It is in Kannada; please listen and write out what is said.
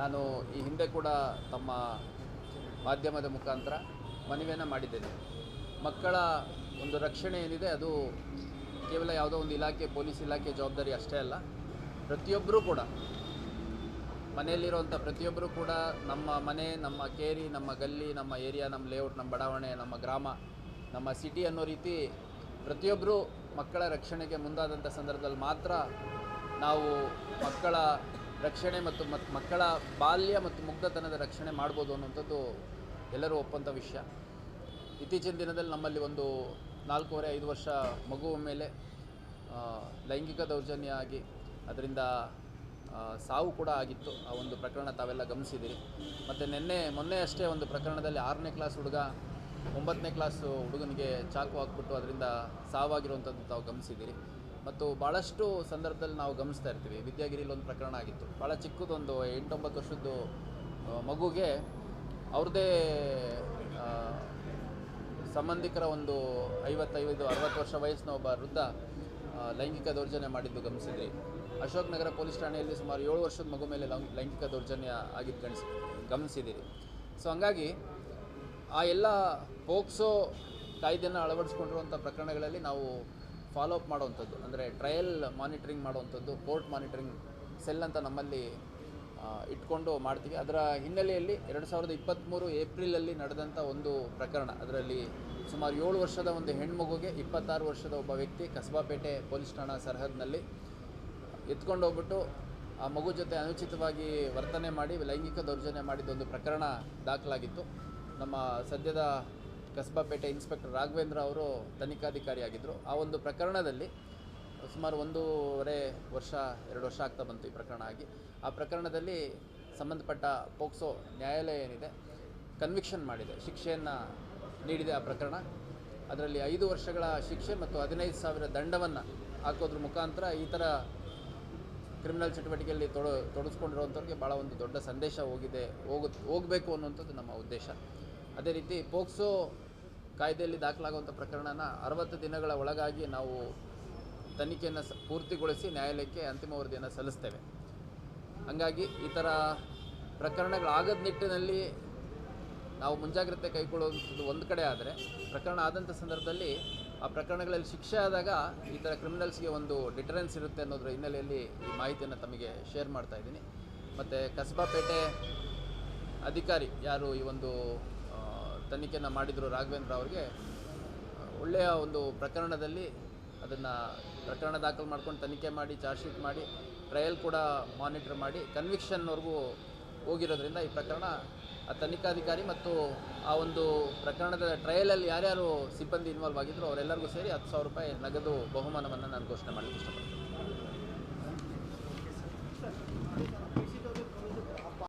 ನಾನು ಈ ಹಿಂದೆ ಕೂಡ ತಮ್ಮ ಮಾಧ್ಯಮದ ಮುಖಾಂತರ ಮನವಿಯನ್ನು ಮಾಡಿದ್ದೇನೆ. ಮಕ್ಕಳ ಒಂದು ರಕ್ಷಣೆ ಏನಿದೆ ಅದು ಕೇವಲ ಯಾವುದೋ ಒಂದು ಇಲಾಖೆ, ಪೊಲೀಸ್ ಇಲಾಖೆ ಜವಾಬ್ದಾರಿ ಅಷ್ಟೇ ಅಲ್ಲ. ಪ್ರತಿಯೊಬ್ಬರೂ ಕೂಡ, ಮನೆಯಲ್ಲಿರುವಂಥ ಪ್ರತಿಯೊಬ್ಬರೂ ಕೂಡ ನಮ್ಮ ಮನೆ, ನಮ್ಮ ಕೇರಿ, ನಮ್ಮ ಗಲ್ಲಿ, ನಮ್ಮ ಏರಿಯಾ, ನಮ್ಮ ಲೇಔಟ್, ನಮ್ಮ ಬಡಾವಣೆ, ನಮ್ಮ ಗ್ರಾಮ, ನಮ್ಮ ಸಿಟಿ ಅನ್ನೋ ರೀತಿ ಪ್ರತಿಯೊಬ್ಬರೂ ಮಕ್ಕಳ ರಕ್ಷಣೆಗೆ ಮುಂದಾದಂಥ ಸಂದರ್ಭದಲ್ಲಿ ಮಾತ್ರ ನಾವು ಮಕ್ಕಳ ರಕ್ಷಣೆ ಮತ್ತು ಮತ್ ಮಕ್ಕಳ ಬಾಲ್ಯ ಮತ್ತು ಮುಗ್ಧತನದ ರಕ್ಷಣೆ ಮಾಡ್ಬೋದು ಅನ್ನುವಂಥದ್ದು ಎಲ್ಲರೂ ಒಪ್ಪಂಥ ವಿಷಯ. ಇತ್ತೀಚಿನ ದಿನದಲ್ಲಿ ನಮ್ಮಲ್ಲಿ ಒಂದು ನಾಲ್ಕೂವರೆ, ಐದು ವರ್ಷ ಮಗುವ ಮೇಲೆ ಲೈಂಗಿಕ ದೌರ್ಜನ್ಯ ಆಗಿ ಅದರಿಂದ ಸಾವು ಕೂಡ ಆಗಿತ್ತು. ಆ ಒಂದು ಪ್ರಕರಣ ತಾವೆಲ್ಲ ಗಮನಿಸಿದ್ದೀರಿ. ಮತ್ತು ನಿನ್ನೆ, ಮೊನ್ನೆ ಅಷ್ಟೇ ಒಂದು ಪ್ರಕರಣದಲ್ಲಿ ಆರನೇ ಕ್ಲಾಸ್ ಹುಡುಗ ಒಂಬತ್ತನೇ ಕ್ಲಾಸು ಹುಡುಗನಿಗೆ ಚಾಕು ಹಾಕ್ಬಿಟ್ಟು ಅದರಿಂದ ಸಾವಾಗಿರುವಂಥದ್ದು ತಾವು ಗಮನಿಸಿದ್ದೀರಿ. ಮತ್ತು ಭಾಳಷ್ಟು ಸಂದರ್ಭದಲ್ಲಿ ನಾವು ಗಮನಿಸ್ತಾ ಇರ್ತೀವಿ. ವಿದ್ಯಾಗಿರಿಲಿ ಒಂದು ಪ್ರಕರಣ ಆಗಿತ್ತು. ಭಾಳ ಚಿಕ್ಕದೊಂದು ಎಂಟೊಂಬತ್ತು ವರ್ಷದ್ದು ಮಗುಗೆ ಅವ್ರದ್ದೇ ಸಂಬಂಧಿಕರ ಒಂದು ಐವತ್ತೈದು, ಅರವತ್ತು ವರ್ಷ ವಯಸ್ಸಿನ ಒಬ್ಬ ವೃದ್ಧ ಲೈಂಗಿಕ ದೌರ್ಜನ್ಯ ಮಾಡಿದ್ದು ಗಮನಿಸಿದ್ರಿ. ಅಶೋಕ್ ನಗರ ಪೊಲೀಸ್ ಠಾಣೆಯಲ್ಲಿ ಸುಮಾರು ಏಳು ವರ್ಷದ ಮಗು ಮೇಲೆ ಲೈಂಗ್- ಲೈಂಗಿಕ ದೌರ್ಜನ್ಯ ಆಗಿದ್ದು ಗಣಿಸಿ ಗಮನಿಸಿದ್ದೀರಿ ಸೊ, ಹಂಗಾಗಿ ಆ ಎಲ್ಲ ಪೋಕ್ಸೋ ಕಾಯ್ದೆಯನ್ನು ಅಳವಡಿಸ್ಕೊಂಡಿರುವಂಥ ಪ್ರಕರಣಗಳಲ್ಲಿ ನಾವು ಫಾಲೋ ಅಪ್ ಮಾಡುವಂಥದ್ದು, ಅಂದರೆ ಟ್ರಯಲ್ ಮಾನಿಟ್ರಿಂಗ್ ಮಾಡುವಂಥದ್ದು ಕೋರ್ಟ್ ಮಾನಿಟ್ರಿಂಗ್ ಸೆಲ್ ಅಂತ ನಮ್ಮಲ್ಲಿ ಇಟ್ಕೊಂಡು ಮಾಡ್ತೀವಿ. ಅದರ ಹಿನ್ನೆಲೆಯಲ್ಲಿ ಎರಡು ಸಾವಿರದ ಇಪ್ಪತ್ತ್ಮೂರು ಏಪ್ರಿಲಲ್ಲಿ ನಡೆದಂಥ ಒಂದು ಪ್ರಕರಣ. ಅದರಲ್ಲಿ ಸುಮಾರು ಏಳು ವರ್ಷದ ಒಂದು ಹೆಣ್ಮಗುಗೆ ಇಪ್ಪತ್ತಾರು ವರ್ಷದ ಒಬ್ಬ ವ್ಯಕ್ತಿ ಕಸಬಾಪೇಟೆ ಪೊಲೀಸ್ ಠಾಣಾ ಸರಹದ್ನಲ್ಲಿ ಎತ್ಕೊಂಡು ಹೋಗ್ಬಿಟ್ಟು ಆ ಮಗು ಜೊತೆ ಅನುಚಿತವಾಗಿ ವರ್ತನೆ ಮಾಡಿ, ಲೈಂಗಿಕ ದೌರ್ಜನ್ಯ ಮಾಡಿದ್ದೊಂದು ಪ್ರಕರಣ ದಾಖಲಾಗಿತ್ತು. ನಮ್ಮ ಸದ್ಯದ ಕಸಬಾಪೇಟೆ ಇನ್ಸ್ಪೆಕ್ಟರ್ ರಾಘವೇಂದ್ರ ಅವರು ತನಿಖಾಧಿಕಾರಿಯಾಗಿದ್ದರು ಆ ಒಂದು ಪ್ರಕರಣದಲ್ಲಿ ಸುಮಾರು ಒಂದೂವರೆ ವರ್ಷ, ಎರಡು ವರ್ಷ ಆಗ್ತಾ ಬಂತು ಈ ಪ್ರಕರಣ ಆಗಿ. ಆ ಪ್ರಕರಣದಲ್ಲಿ ಸಂಬಂಧಪಟ್ಟ ಪೋಕ್ಸೋ ನ್ಯಾಯಾಲಯ ಏನಿದೆ ಕನ್ವಿಕ್ಷನ್ ಮಾಡಿದೆ, ಶಿಕ್ಷೆಯನ್ನು ನೀಡಿದೆ ಆ ಪ್ರಕರಣ. ಅದರಲ್ಲಿ ಐದು ವರ್ಷಗಳ ಶಿಕ್ಷೆ ಮತ್ತು ಹದಿನೈದು ಸಾವಿರ ದಂಡವನ್ನು ಹಾಕೋದ್ರ ಮುಖಾಂತರ ಈ ಥರ ಕ್ರಿಮಿನಲ್ ಚಟುವಟಿಕೆಯಲ್ಲಿ ತೊಡ ತೊಡಗಿಸ್ಕೊಂಡಿರುವಂಥವ್ರಿಗೆ ಭಾಳ ಒಂದು ದೊಡ್ಡ ಸಂದೇಶ ಹೋಗಿದೆ, ಹೋಗ, ಹೋಗಬೇಕು ಅನ್ನುವಂಥದ್ದು ನಮ್ಮ ಉದ್ದೇಶ. ಅದೇ ರೀತಿ ಪೋಕ್ಸೋ ಕಾಯ್ದೆಯಲ್ಲಿ ದಾಖಲಾಗುವಂಥ ಪ್ರಕರಣನ ಅರವತ್ತು ದಿನಗಳ ಒಳಗಾಗಿ ನಾವು ತನಿಖೆಯನ್ನು ಸ, ಪೂರ್ತಿಗೊಳಿಸಿ ನ್ಯಾಯಾಲಯಕ್ಕೆ ಅಂತಿಮ ವರದಿಯನ್ನು ಸಲ್ಲಿಸ್ತೇವೆ. ಹಾಗಾಗಿ ಈ ಥರ ಪ್ರಕರಣಗಳಾಗದ ನಿಟ್ಟಿನಲ್ಲಿ ನಾವು ಮುಂಜಾಗ್ರತೆ ಕೈಗೊಳ್ಳುವಂಥದ್ದು ಒಂದು ಕಡೆ ಆದರೆ, ಪ್ರಕರಣ ಆದಂಥ ಸಂದರ್ಭದಲ್ಲಿ ಆ ಪ್ರಕರಣಗಳಲ್ಲಿ ಶಿಕ್ಷೆ ಆದಾಗ ಈ ಥರ ಕ್ರಿಮಿನಲ್ಸ್ಗೆ ಒಂದು ಡಿಟರೆನ್ಸ್ ಇರುತ್ತೆ ಅನ್ನೋದ್ರ ಹಿನ್ನೆಲೆಯಲ್ಲಿ ಈ ಮಾಹಿತಿಯನ್ನು ತಮಗೆ ಶೇರ್ ಮಾಡ್ತಾ ಇದ್ದೀನಿ. ಮತ್ತು ಕಸಬಾಪೇಟೆ ಅಧಿಕಾರಿ ಯಾರು ಈ ಒಂದು ತನಿಖೆಯನ್ನು ಮಾಡಿದರು ರಾಘವೇಂದ್ರ ಅವರಿಗೆ, ಒಳ್ಳೆಯ ಒಂದು ಪ್ರಕರಣದಲ್ಲಿ ಅದನ್ನು ಪ್ರಕರಣ ದಾಖಲು ಮಾಡ್ಕೊಂಡು ತನಿಖೆ ಮಾಡಿ, ಚಾರ್ಜ್ ಶೀಟ್ ಮಾಡಿ, ಟ್ರಯಲ್ ಕೂಡ ಮಾನಿಟರ್ ಮಾಡಿ, ಕನ್ವಿಕ್ಷನ್ವರೆಗೂ ಹೋಗಿರೋದ್ರಿಂದ ಈ ಪ್ರಕರಣ ಆ ತನಿಖಾಧಿಕಾರಿ ಮತ್ತು ಆ ಒಂದು ಪ್ರಕರಣದ ಟ್ರಯಲಲ್ಲಿ ಯಾರ್ಯಾರು ಸಿಬ್ಬಂದಿ ಇನ್ವಾಲ್ವ್ ಆಗಿದ್ರು ಅವರೆಲ್ಲರಿಗೂ ಸೇರಿ ಹತ್ತು ಸಾವಿರ ರೂಪಾಯಿ ನಗದು ಬಹುಮಾನವನ್ನು ನಾನು ಘೋಷಣೆ ಮಾಡಲಿಕ್ಕೆ ಇಷ್ಟಪಡ್ತೀನಿ.